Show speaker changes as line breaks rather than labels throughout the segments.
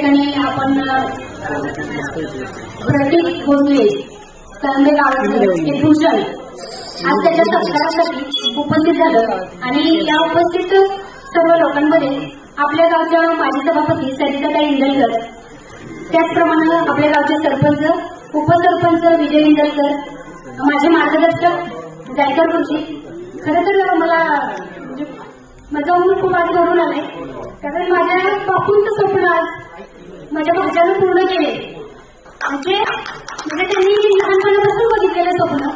ठिकाणी आपण प्रतीक भोसले कळंबे गावाचे भूषण आज त्याच्या सत्कारासाठी उपस्थित झालं. आणि या उपस्थित सर्व लोकांमध्ये आपल्या गावच्या माजी सभापती सरिताताई इंदलकर त्याचप्रमाणे आपल्या गावचे सरपंच उपसरपंच विजय इंदलकर माझे मार्गदर्शक जायकर गुरुजी. खरं तर मला म्हणजे माझा ऊन खूप आज घडून आलाय. कारण माझ्या बापूंचं स्वप्न आज माझ्या भाज्यानं पूर्ण केले. म्हणजे म्हणजे त्यांनी लहानपणापासून बघितलेलं स्वप्न.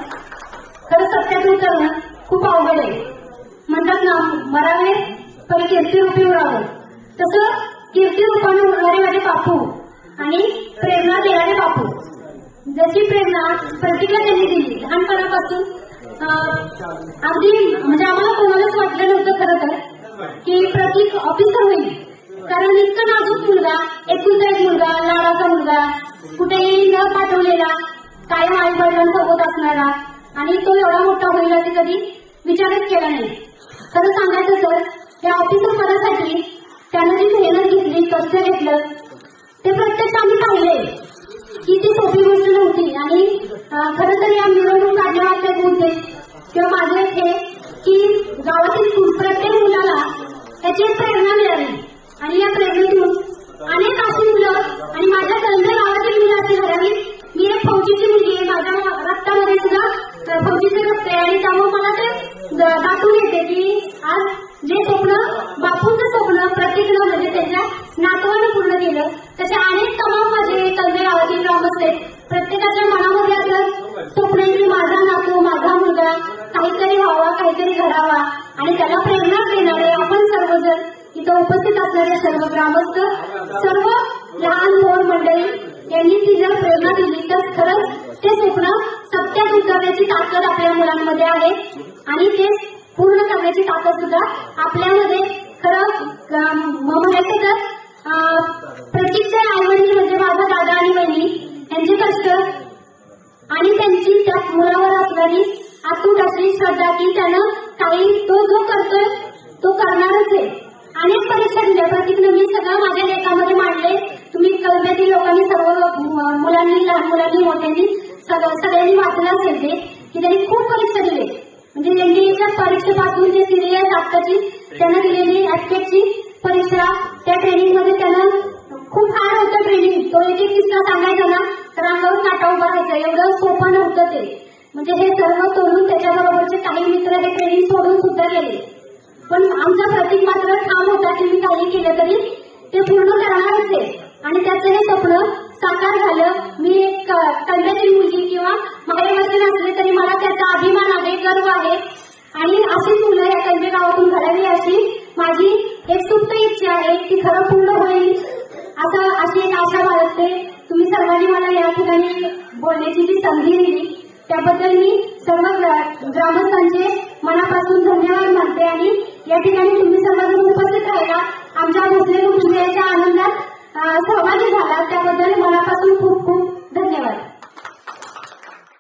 खरं सत्यात उतरणं खूप अवघड आहे. म्हणतात ना मरावे पण कीर्तिरूपी उरावं. तसं कीर्तिरूपानं उरणारे माझे बापू आणि प्रेरणा देणारे बापू. जशी प्रेरणा प्रतिका त्यांनी दिली लहानपणापासून अगदी म्हणजे आम्हाला कोणालाच वाटलं नव्हतं खरं तर की प्रतीक ऑफिसर होईल. कारण इतकं नाजूक मुलगा एकुलता एक मुलगा लाडाचा मुलगा कुठेही न पाठवलेला कायम आई वडिलांसोबत असणारा आणि तो एवढा मोठा होईल असे कधी विचारच केला नाही. खरं सांगायचं तर या ऑफिसर पदासाठी त्यानं जी मेहनत घेतली कष्ट घेतलं ते प्रत्यक्ष आम्ही पाहिले. की ती सोपी गोष्ट नव्हती. आणि खरं तर या मिरवणूक काढण्यामागचा एक उद्देश किंवा माझं हे की गावातील प्रत्येक मुलाला त्याची प्रेरणा मिळाली. आणि या प्रेरणेतून अनेक अशी मुलं आणि माझ्या कलमे गावातील मुलं अशी घडावी मी एक फौजीची मुलगी आहे. माझ्या रक्तामध्ये सुद्धा फौजीचे रक्त आहे आणि त्यामुळे मला ते दाखवून येते की आज जे स्वप्न बापूंचं स्वप्न प्रत्येकनं म्हणजे त्याच्या नातवाने पूर्ण केलं तसे अनेक तमाम माझे कलमे गावातील ग्रामस्थ आहेत. प्रत्येकाच्या मनामध्ये असं स्वप्न की माझा नातू माझा मुलगा काहीतरी व्हावा काहीतरी घडावा आणि त्याला प्रेरणा देणारे आपण सर्वजण इथं उपस्थित असणारे सर्व ग्रामस्थ सर्व लहान मोर मंडळी यांनी ती जर प्रेरणा दिली. तर खरंच ते स्वप्न सत्यात उतरण्याची ताकद आपल्या मुलांमध्ये आहे. आणि ते पूर्ण करण्याची ताकद सुद्धा आपल्यामध्ये खरं म्हणायचं तर प्रतीकचे आईवडील म्हणजे माझा दादा आणि बहिणी यांचे कष्ट आणि त्यांची त्या मुलावर असणारी आतूट अशी श्रद्धा की त्यानं काही तो जो करतोय तो करणारच आहे. अनेक परीक्षा दिल्या प्रत्येक मी सगळं माझ्या लेखामध्ये मांडले. तुम्ही कलब्यातील लोकांनी सर्व मुलांनी लहान मुलांनी मोठ्यांनी सगळ्यांनी वाचलं असेल ते की त्यांनी खूप परीक्षा दिले. म्हणजे एनडीएच्या परीक्षेपासून जे सिरियस आत्ताची त्यांना दिलेली ऍटकेटची परीक्षा त्या ट्रेनिंगमध्ये त्यांना खूप हार्ड होतं ट्रेनिंग. तो एक एक किस्सा सांगायचा ना तर अंगावर काटा उभा राहायचा. एवढं सोपं नव्हतं ते. म्हणजे हे सर्व तोडून त्याच्याबरोबरचे काही मित्र हे ट्रेनिंग सोडून सुद्धा गेले. पण आमचा प्रतीक मात्र ठाम होता की मी काही केलं तरी ते पूर्ण करणारच आहे आणि त्याचं हे स्वप्न साकार झालं. मी एक कन्यातील मुलगी किंवा मायवरती असले तरी मला त्याचा अभिमान आहे गर्व आहे. आणि अशीच मुलं या कन्या गावातून घडावी अशी माझी एक सुप्त इच्छा आहे ती खरं पूर्ण होईल. असं अशी एक आशा बाळगते. तुम्ही सर्वांनी मला या ठिकाणी बोलण्याची जी संधी दिली त्याबद्दल मी सर्व ग्रा- ग्रामस्थांचे मनापासून धन्यवाद मानते आणि या ठिकाणी तुम्ही सर्वजण उपस्थित राहिला आमच्या मुस्लिम कुटुंबियाच्या आनंदात सहभागी झाला त्याबद्दल मनापासून खूप खूप